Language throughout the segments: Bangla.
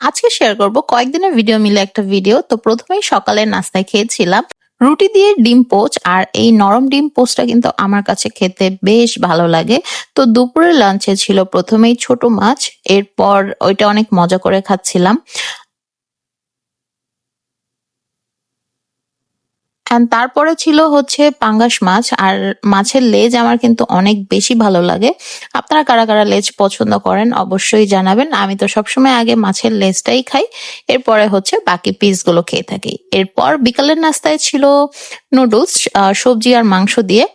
আজকে শেয়ার করব কয়েকদিনের ভিডিও মিলে একটা ভিডিও তো প্রথমেই সকালে নাস্তায় খেয়েছিলাম রুটি দিয়ে ডিম পোচ আর এই নরম ডিম পোচটা কিন্তু আমার কাছে খেতে বেশ ভালো লাগে। তো দুপুরের লাঞ্চে ছিল প্রথমেই ছোট মাছ, এরপর ওইটা অনেক মজা করে খাচ্ছিলাম। And তারপরে ছিল হচ্ছে পাঙ্গাস মাছ, আর মাছের লেজ আমার কিন্তু অনেক বেশি ভালো লাগে। আপনারা কারা কারা লেজ পছন্দ করেন অবশ্যই জানাবেন। আমি তো সবসময় আগে মাছের লেজটাই খাই, এরপরে হচ্ছে বাকি পিসগুলো খেয়ে থাকি। এরপর বিকালের নাস্তায় ছিল নুডলস সবজি আর মাংস দিয়ে।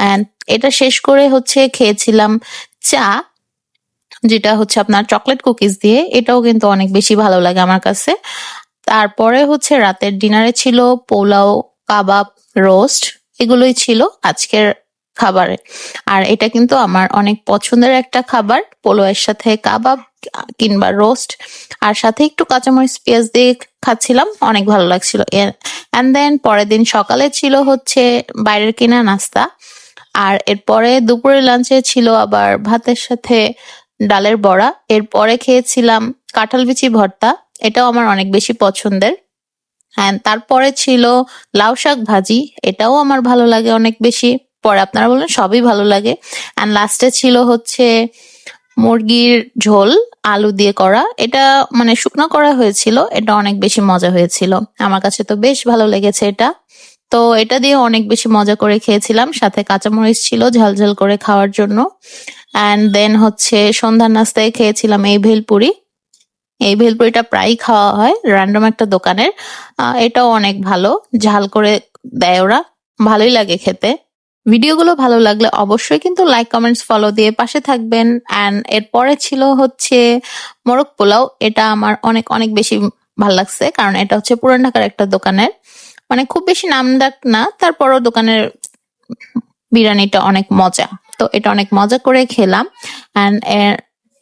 অ্যান্ড এটা শেষ করে হচ্ছে খেয়েছিলাম চা, যেটা হচ্ছে আপনার চকলেট কুকিজ দিয়ে। এটাও কিন্তু অনেক বেশি ভালো লাগে আমার কাছে। তারপরে হচ্ছে রাতের ডিনারে ছিল পোলাও কাবাব, রোস্ট, এগুলোই ছিল আজকের খাবারে। আর এটা কিন্তু আমার অনেক পছন্দের একটা খাবার পোলাওয়ের সাথে কাবাব কিংবা রোস্ট, আর সাথে একটু কাঁচামরিচ পেঁয়াজ দিয়ে খাচ্ছিলাম, অনেক ভালো লাগছিল। অ্যান্ড দেন পরের দিন সকালে ছিল হচ্ছে বাইরের কিনা নাস্তা, আর এরপরে দুপুরে লাঞ্চে ছিল আবার ভাতের সাথে ডালের বড়া। এরপরে খেয়েছিলাম কাঁঠাল বিচি ভর্তা, এটাও আমার অনেক বেশি পছন্দের। হ্যাঁ তারপরে ছিল লাউ শাক ভাজি। এটাও আমার ভালো লাগে অনেক বেশি। পরে আপনারা বললেন, সবই ভালো লাগে। অ্যান্ড লাস্টে ছিল হচ্ছে মুরগির ঝোল, আলু দিয়ে করা। এটা মানে শুকনো করা হয়েছিল, এটা অনেক বেশি মজা হয়েছিল। আমার কাছে তো বেশ ভালো লেগেছে এটা। তো এটা দিয়ে অনেক বেশি মজা করে খেয়েছিলাম। সাথে কাঁচামরিচ ছিল ঝাল ঝাল করে খাওয়ার জন্য। অ্যান্ড দেন হচ্ছে সন্ধ্যার নাস্তায় খেয়েছিলাম এই ভেলপুরি। এই ভেলপুরিটা প্রায়ই খাওয়া হয় র্যান্ডম একটা দোকানের। এটাও অনেক ভালো, ঝাল করে দেয় ওরা, ভালোই লাগে খেতে। ভিডিওগুলো ভালো লাগলে অবশ্যই কিন্তু লাইক কমেন্টস ফলো দিয়ে পাশে থাকবেন। অ্যান্ড এরপরে ছিল হচ্ছে মোরগ পোলাও, এটা আমার অনেক অনেক বেশি ভালো লাগছে, কারণ এটা হচ্ছে পুরান ঢাকার একটা দোকানের। মানে খুব বেশি নাম ডাক না, তারপরও দোকানের বিরিয়ানিটা অনেক মজা। তো এটা অনেক মজা করে খেলাম। অ্যান্ড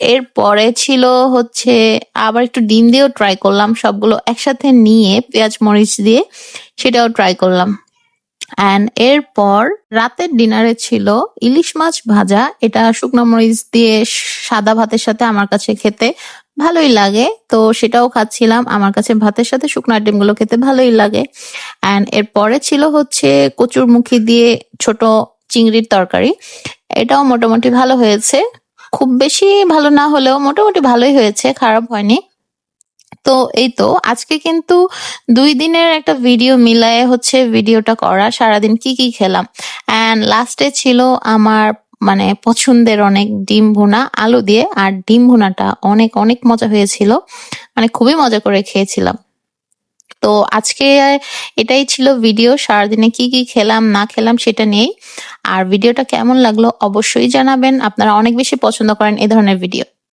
এরপরে ছিল হচ্ছে আবার একটু ডিম দিয়েও ট্রাই করলাম সবগুলো একসাথে নিয়ে পেঁয়াজ, মরিচ দিয়ে সেটাও ট্রাই করলাম। অ্যান্ড এরপর রাতের ডিনারে ছিল ইলিশ মাছ ভাজা। এটা শুকনো মরিচ দিয়ে সাদা ভাতের সাথে আমার কাছে খেতে ভালোই লাগে। তো সেটাও খাচ্ছিলাম। আমার কাছে ভাতের সাথে শুকনো আইটেমগুলো খেতে ভালোই লাগে। অ্যান্ড এরপরে ছিল হচ্ছে কচুর মুখি দিয়ে ছোট চিংড়ির তরকারি। এটাও মোটামুটি ভালো হয়েছে। খুব বেশি ভালো না হলেও মোটামুটি ভালোই হয়েছে, খারাপ হয়নি। তো এই তো, আজকে কিন্তু দুই দিনের একটা ভিডিও মিলায়ে হচ্ছে ভিডিওটা করা, সারাদিন কি কি খেলাম। অ্যান্ড লাস্টে ছিল আমার মানে পছন্দের অনেক ডিম ভুনা, আলু দিয়ে, আর ডিম ভুনাটা অনেক অনেক মজা হয়েছিল। মানে খুবই মজা করে খেয়েছিলাম। তো আজকে এটাই ছিল ভিডিও সারাদিনে কি কি খেলাম, না খেলাম সেটা নিয়েই। আর ভিডিওটা কেমন লাগল অবশ্যই জানাবেন। আপনারা অনেক বেশি পছন্দ করেন এ ধরনের ভিডিও।